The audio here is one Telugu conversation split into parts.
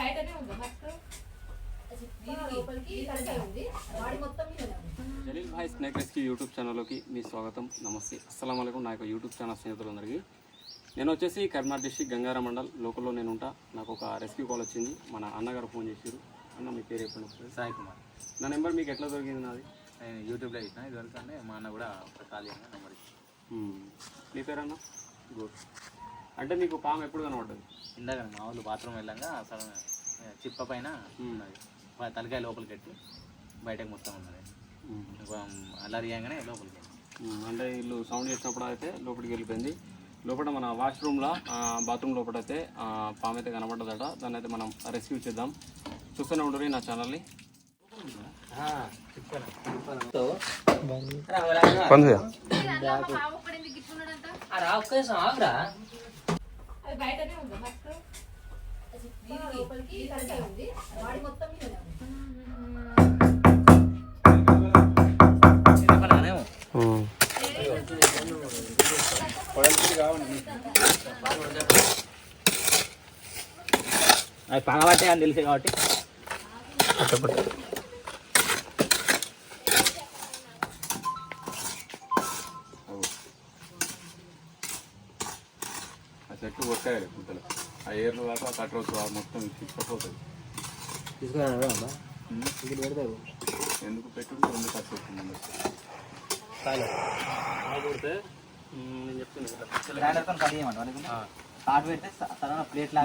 బయటనే ఉందా. Jaleel Bhai snake rescue YouTube ఛానల్లోకి మీ స్వాగతం నమస్తే. అస్సలం అయికం నా యొక్క యూట్యూబ్ ఛానల్ స్నేహితులందరికీ. నేను వచ్చేసి కరీంనగర్ డిస్టిక్ గంగారం మండల్ లోకల్లో నేను ఉంటా. నాకు ఒక రెస్క్యూ కాల్ వచ్చింది. మన అన్నగారు ఫోన్ చేశారు అన్న మీ పేరు ఒకసారి. సాయి కుమార్. నా నెంబర్ మీకు ఎట్లా దొరికింది నాది? నేను యూట్యూబ్లో ఇచ్చిన ఇదివరకు అంటే మా అన్న కూడా ఒక ఖాళీ నెంబర్ ఇచ్చిన. మ్మ్. మీ పేరన్నా? గుడ్ అంటే మీకు పాము ఎప్పుడు కనబడ్డది? ఇందాక మా వాళ్ళు బాత్రూమ్ వెళ్ళాక సడన్ చిప్ప పైన ఉన్నది తలకాయ లోపలికి పెట్టి బయటకు మొత్తం ఉన్నది అల్లరి చేయగానే లోపలికి. అంటే వీళ్ళు సౌండ్ చేసినప్పుడు అయితే లోపలికి వెళ్ళిపోయింది. లోపల మన వాష్రూమ్లో బాత్రూమ్ లోపల అయితే పాము అయితే కనబడ్డదట. దాన్ని అయితే మనం రెస్క్యూ చేద్దాం. చూస్తూనే ఉండరు నా ఛానల్ని అది బయటనే ఉందా ఫస్ట్ లోపలికి కలిసే ఉంది. బాడీ మొత్తం మీద. ఉంది. అది పగబట్టే అని తెలిసే కాబట్టి. చెట్లు కొట్టారు గుంతలు. ఆ ఏర్లు కాక కట్టవచ్చు ఆ మొత్తం తీసుకపోతుంది ఎందుకు పెట్టుకుంటే ఎందుకు ఖర్చు అవుతుంది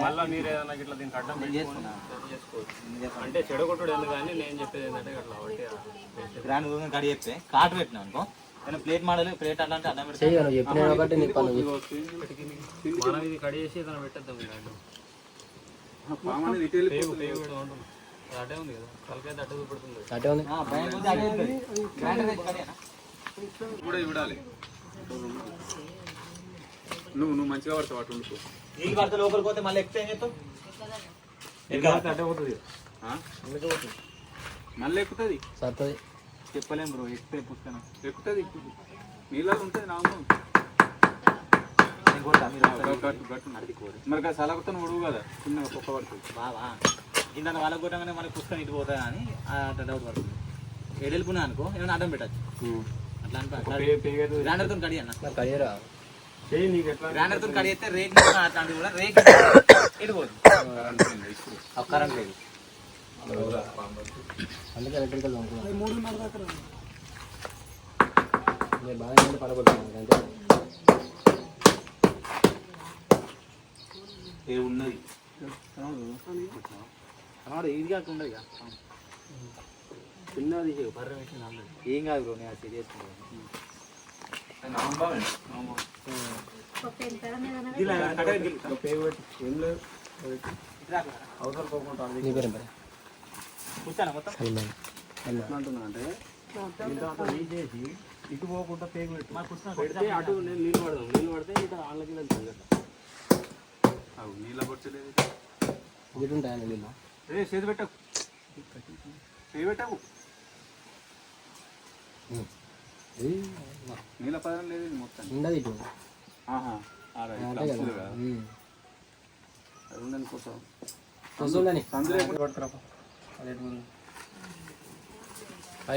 మళ్ళీ మీరు ఏదైనా ఇట్లా దీనికి అడ్డం పెట్టుకొని చేసుకోవచ్చు. అంటే చెడగొట్టుడు ఎందుకు కానీ నేను చెప్పేది ఏంటంటే అట్లా ఒకటి గ్రైండర్ కట్ చేస్తే కాటు పెట్టినా అనుకో. నేను ప్లేట్ మోడల్ ప్లేట్ మనం ఇది కడి చేసి ఏదైనా పెట్టేద్దాం ఉంది కదా తలకాయ చూపెడుతుంది. చూడాలి నువ్వు నువ్వు మంచిగా పడతావు అటు ఉండుకో. నీళ్ళు పడితే లోపలికి పోతే మళ్ళీ అడ్డే పోతుంది. మళ్ళీ ఎక్కుతుంది. చెప్పలేం బ్రో ఎక్కితే పుస్తకం ఎక్కుతుంది నీళ్ళలో ఉంటుంది నాకు మీరు సలకుతో ఉడుగు కదా చిన్నగా కుక్క పడుతుంది. బావా ఇంత వాళ్ళకి కొట్టగానే మనకి పుస్తకం ఇటు పోతుందా అని అట్లా డౌట్ పడుతుంది. ఎడెళ్ళిపోయినా అనుకో ఏమైనా అడ్డం పెట్టచ్చు. అట్లా అనుకో గ్రైండర్తో కడి అన్న. ఎట్లా గ్రైండర్తో కడి అయితే రేక్ అట్లాంటివి కూడా రేక్ ఇటు పోదు. కరెంట్ లేదు. ఏ ఉన్నది అన్నాడు ఇది కాక ఉండదు ఇక చిన్నది చేయి బర్రె పెట్టింది ఆల్రెడీ ఏం కాదు బ్రో నేను అది చేసుకుంటాను పేగు పెట్టి ఏం లేదు అవసరం పోకుండా కూర్చాను మొత్తం ఎట్లా అంటున్నా అంటే చేసి ఇటు పోకుండా పేగు పెట్టి. మా పుస్తకం పెడితే అటు నేను నీళ్ళు పడదాం నీళ్ళు పడితే ఇటు ఆళ్ళకి వెళ్తాం కదా. అవు నీళ్ళ పట్టలేదు చేతి పెట్టకు. చేయి పెట్టకు. నీళ్ళ పదం లేదు ఇది మొత్తం. అది ఉండని కోసం. సందులో పట్టుకురా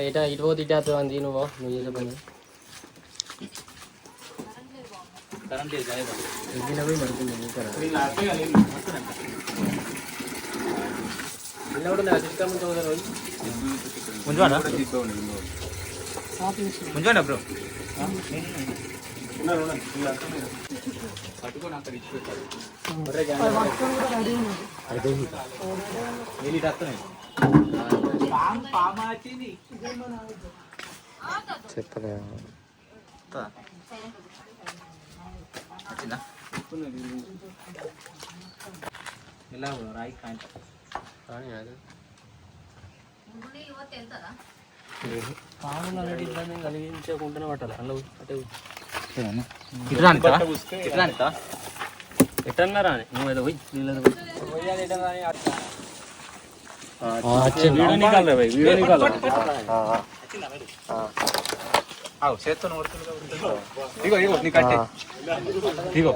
ఇట ఇటు పోతే ఇటు వస్తుంది అంది నువ్వు నువ్వు చేసే పని కరెంట్ లేదు కదా ఎగ్గిన పోయి పడుతుంది ఇక్కడ నీళ్ళు ఆడితే కదా నీళ్ళు నిన్న కూడా నా సిస్టమ్ ఉంటుంది కదా రోజు ముంజువాడా కూడా తీసుకోండి నీళ్ళు. ముంజువాడా బ్రో ఉన్నారు, ఉన్నారు. నీళ్ళు అర్థమైంది. పట్టుకొని అక్కడ ఇచ్చి పెట్టాలి నీళ్ళు ఇటు వస్తున్నాయి చెప్పలే వస్తుందా? రాయి కానీ అది పాములు అనేది ఇబ్బంది కలిగించకుండానే పట్టాలి అందులో అటు ఇట్లా ఎట్టన్నారా నువ్వు ఏదో పోయి నీళ్ళు పోయి వీడియో నికాల్ రే భాయ్ వీడియో నికాల్ చేత్తో ఇగో ఇగో నీ కట్టే. ఇగో.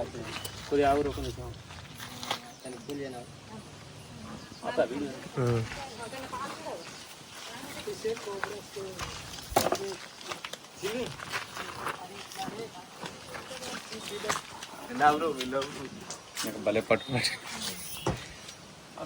భలే పట్టుకున్నాడు.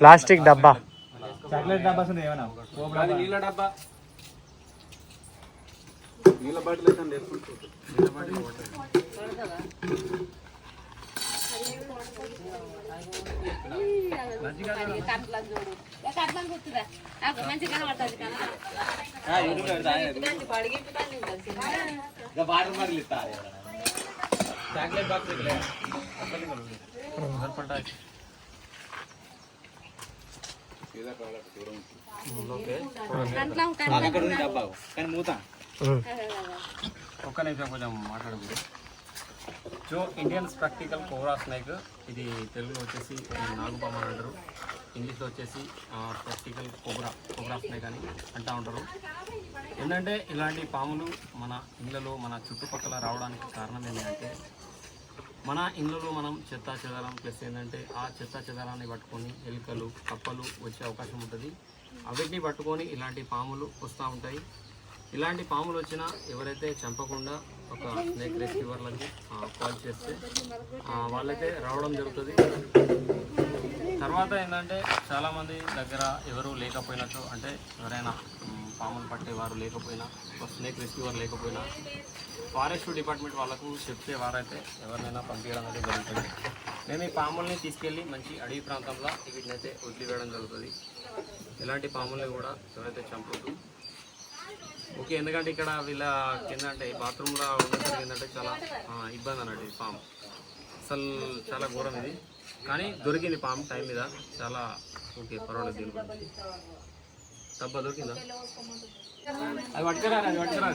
ప్లాస్టిక్ డబ్బా. చాక్లెట్ అది నీళ్ళ డబ్బా. నీళ్ళ బాటిల్ అయితే చాక్లెట్ బాక్స్ అక్కడ ఉంది డబ్బా కానీ మూత ఒక్క నిమిషం కొంచెం మాట్లాడుకుంటే జో ఇండియన్ ప్రాక్టికల్ కోరా స్నేక్. ఇది తెలుగులో వచ్చేసి నాగుపామ అంటారు. ఇంగ్లీష్లో వచ్చేసి ప్రాక్టికల్ కోబ్రా కోబ్రా స్నేక్ అని అంటూ ఉంటారు. ఏంటంటే ఇలాంటి పాములు మన ఇళ్ళలో మన చుట్టుపక్కల రావడానికి కారణం ఏంటంటే మన ఇళ్ళలో మనం చెత్త చెదారం ప్లస్ ఏంటంటే ఆ చెత్త చెదారాన్ని పట్టుకొని ఎలుకలు కప్పలు వచ్చే అవకాశం ఉంటుంది. అవిటిని పట్టుకొని ఇలాంటి పాములు వస్తూ ఉంటాయి. ఇలాంటి పాములు వచ్చినా ఎవరైతే చంపకుండా ఒక స్నేక్ రెస్క్యూవర్లకి కాల్ చేస్తే వాళ్ళైతే రావడం జరుగుతుంది. తర్వాత ఏంటంటే చాలామంది దగ్గర ఎవరు లేకపోయినట్టు అంటే ఎవరైనా పాములు పట్టేవారు లేకపోయినా ఒక స్నేక్ రెస్క్యూవర్ లేకపోయినా ఫారెస్ట్ డిపార్ట్మెంట్ వాళ్ళకు చెప్తే వారైతే ఎవరినైనా పంపించడం అనేది జరుగుతుంది. మేము ఈ పాముల్ని తీసుకెళ్ళి మంచి అడవి ప్రాంతంలో వీటినైతే వదిలివేయడం జరుగుతుంది. ఇలాంటి పాముల్ని కూడా ఎవరైతే చంపొద్దు ఓకే ఎందుకంటే ఇక్కడ వీళ్ళ కింద అంటే బాత్రూంలో ఉండేసరికి ఏంటంటే చాలా ఇబ్బంది అన్నట్టు ఈ పాము. అసలు చాలా ఘోరం ఇది. కానీ దొరికింది పాము టైం మీద. చాలా ఓకే పర్వాలేదు దీని గురించి. డబ్బా దొరికిందా? అది పట్టుకురా అది పట్టుకురా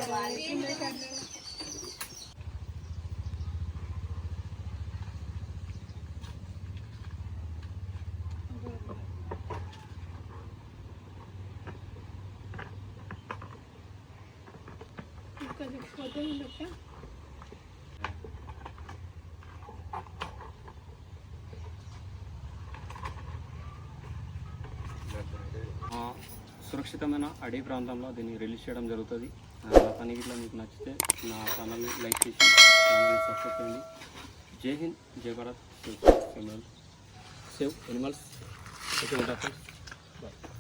సురక్షితమైన అడవి ప్రాంతంలో దీన్ని రిలీజ్ చేయడం జరుగుతుంది. నా పని గిట్లా మీకు నచ్చితే నా ఛానల్ని లైక్ చేసి ఛానల్ని సబ్స్క్రైబ్ చేయండి. జై హింద్ జై భారత్. సేవ్ ఎనిమల్స్ ఓకే ఉంటారు ఓకే